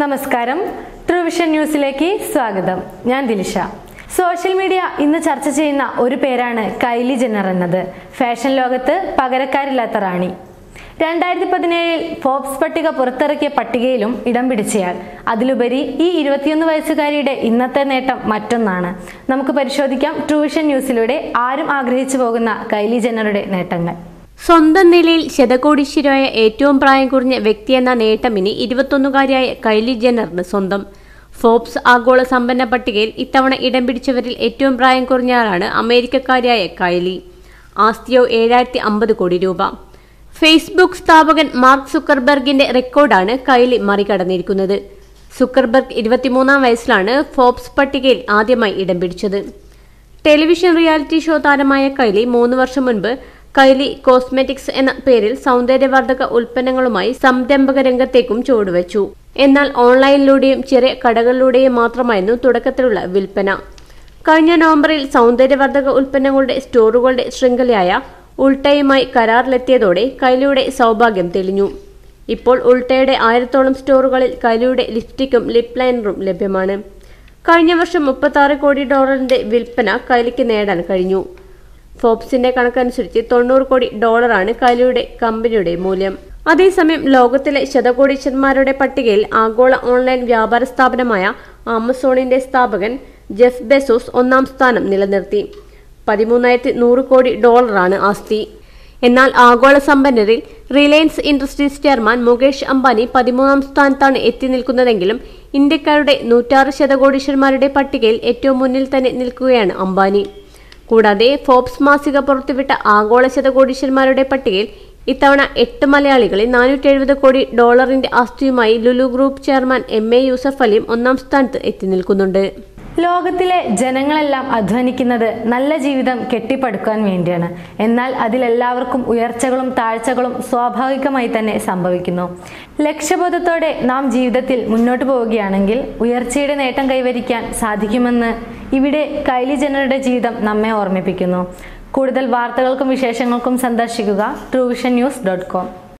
നമസ്കാരം. ട്രൂവിഷൻ ന്യൂസിലേക്ക് സ്വാഗതം. ഞാൻ ദിലിഷ. സോഷ്യൽ മീഡിയ ഇന്ന് ചർച്ച ചെയ്യുന്ന ഒരു പേരാണ് കൈലി ജെന്നർ എന്നത്. ഫാഷൻ ലോകത്ത് പകരക്കാരില്ലാത്ത റാണി. രണ്ടായിരത്തി പതിനേഴിൽ ഫോബ്സ് പട്ടിക പുറത്തിറക്കിയ പട്ടികയിലും ഇടം പിടിച്ചയാൾ. അതിലുപരി ഈ ഇരുപത്തിയൊന്ന് വയസ്സുകാരിയുടെ ഇന്നത്തെ നേട്ടം മറ്റൊന്നാണ്. നമുക്ക് പരിശോധിക്കാം ട്രൂവിഷൻ ന്യൂസിലൂടെ ആരും ആഗ്രഹിച്ചു പോകുന്ന കൈലി ജെന്നറുടെ നേട്ടങ്ങൾ. സ്വന്തം നിലയിൽ ശതകോടീശ്വരായ ഏറ്റവും പ്രായം കുറഞ്ഞ വ്യക്തിയെന്ന നേട്ടം ഇനി ഇരുപത്തൊന്നുകാരിയായ കൈലി ജെന്നറിന് സ്വന്തം. ഫോബ്സ് ആഗോള സമ്പന്ന പട്ടികയിൽ ഇത്തവണ ഇടം പിടിച്ചവരിൽ ഏറ്റവും പ്രായം കുറഞ്ഞയാളാണ് അമേരിക്കക്കാരിയായ കൈലി. ആസ്തിയോ ഏഴായിരത്തി അമ്പത് കോടി രൂപ. ഫേസ്ബുക്ക് സ്ഥാപകൻ മാർക്ക് സുക്കർബർഗിന്റെ റെക്കോർഡാണ് കൈലി മറികടന്നിരിക്കുന്നത്. സുക്കർബർഗ് ഇരുപത്തിമൂന്നാം വയസ്സിലാണ് ഫോബ്സ് പട്ടികയിൽ ആദ്യമായി ഇടം പിടിച്ചത്. ടെലിവിഷൻ റിയാലിറ്റി ഷോ താരമായ കൈലി മൂന്ന് വർഷം മുൻപ് കൈലി കോസ്മെറ്റിക്സ് എന്ന പേരിൽ സൗന്ദര്യവർദ്ധക ഉൽപ്പന്നങ്ങളുമായി സംരംഭക രംഗത്തേക്കും ചുവടുവെച്ചു. എന്നാൽ ഓൺലൈനിലൂടെയും ചെറിയ കടകളിലൂടെയും മാത്രമായിരുന്നു തുടക്കത്തിലുള്ള വിൽപ്പന. കഴിഞ്ഞ നവംബറിൽ സൗന്ദര്യവർദ്ധക ഉൽപ്പന്നങ്ങളുടെ സ്റ്റോറുകളുടെ ശൃംഖലയായ ഉൾട്ടയുമായി കരാറിലെത്തിയതോടെ കൈലിയുടെ സൗഭാഗ്യം തെളിഞ്ഞു. ഇപ്പോൾ ഉൾട്ടയുടെ ആയിരത്തോളം സ്റ്റോറുകളിൽ കൈലിയുടെ ലിപ്സ്റ്റിക്കും ലിപ് ലൈനറും ലഭ്യമാണ്. കഴിഞ്ഞ വർഷം മുപ്പത്തി കോടി ഡോളറിന്റെ വിൽപ്പന കൈലിക്ക് നേടാൻ കഴിഞ്ഞു. ഫോബ്സിന്റെ കണക്കനുസരിച്ച് തൊണ്ണൂറ് കോടി ഡോളറാണ് കലിയുടെ കമ്പനിയുടെ മൂല്യം. അതേസമയം ലോകത്തിലെ ശതകോടീശ്വരന്മാരുടെ പട്ടികയിൽ ആഗോള ഓൺലൈൻ വ്യാപാര സ്ഥാപനമായ ആമസോണിന്റെ സ്ഥാപകൻ ജെഫ് ബെസോസ് ഒന്നാം സ്ഥാനം നിലനിർത്തി. പതിമൂന്നായിരത്തി നൂറ് കോടി ഡോളറാണ് ആസ്തി. എന്നാൽ ആഗോള സമ്പന്നരിൽ റിലയൻസ് ഇൻഡസ്ട്രീസ് ചെയർമാൻ മുകേഷ് അംബാനി പതിമൂന്നാം സ്ഥാനത്താണ് എത്തി നിൽക്കുന്നതെങ്കിലും ഇന്ത്യക്കാരുടെ നൂറ്റാറ് ശതകോടീശ്വരന്മാരുടെ പട്ടികയിൽ ഏറ്റവും മുന്നിൽ തന്നെ നിൽക്കുകയാണ് അംബാനി. കൂടാതെ ഫോബ്സ് മാസിക പുറത്തുവിട്ട ആഗോള ശതകോടീശ്വരന്മാരുടെ പട്ടികയിൽ ഇത്തവണ എട്ട് മലയാളികളിൽ നാനൂറ്റി എഴുപത് കോടി ഡോളറിന്റെ ആസ്തിയുമായി Lulu group chairman M A Yusuf അലിയും ഒന്നാം സ്ഥാനത്ത് എത്തി നിൽക്കുന്നുണ്ട്. ലോകത്തിലെ ജനങ്ങളെല്ലാം അധ്വാനിക്കുന്നത് നല്ല ജീവിതം കെട്ടിപ്പടുക്കാൻ വേണ്ടിയാണ്. എന്നാൽ അതിലെല്ലാവർക്കും ഉയർച്ചകളും താഴ്ചകളും സ്വാഭാവികമായി തന്നെ സംഭവിക്കുന്നു. ലക്ഷ്യബോധത്തോടെ നാം ജീവിതത്തിൽ മുന്നോട്ട് പോവുകയാണെങ്കിൽ ഉയർച്ചയുടെ നേട്ടം കൈവരിക്കാൻ സാധിക്കുമെന്ന് ഇവിടെ കൈലി ജനറുടെ ജീവിതം നമ്മെ ഓർമ്മിപ്പിക്കുന്നു. കൂടുതൽ വാർത്തകൾക്കും വിശേഷങ്ങൾക്കും സന്ദർശിക്കുക ട്രൂവിഷൻ ന്യൂസ് ഡോട്ട് കോം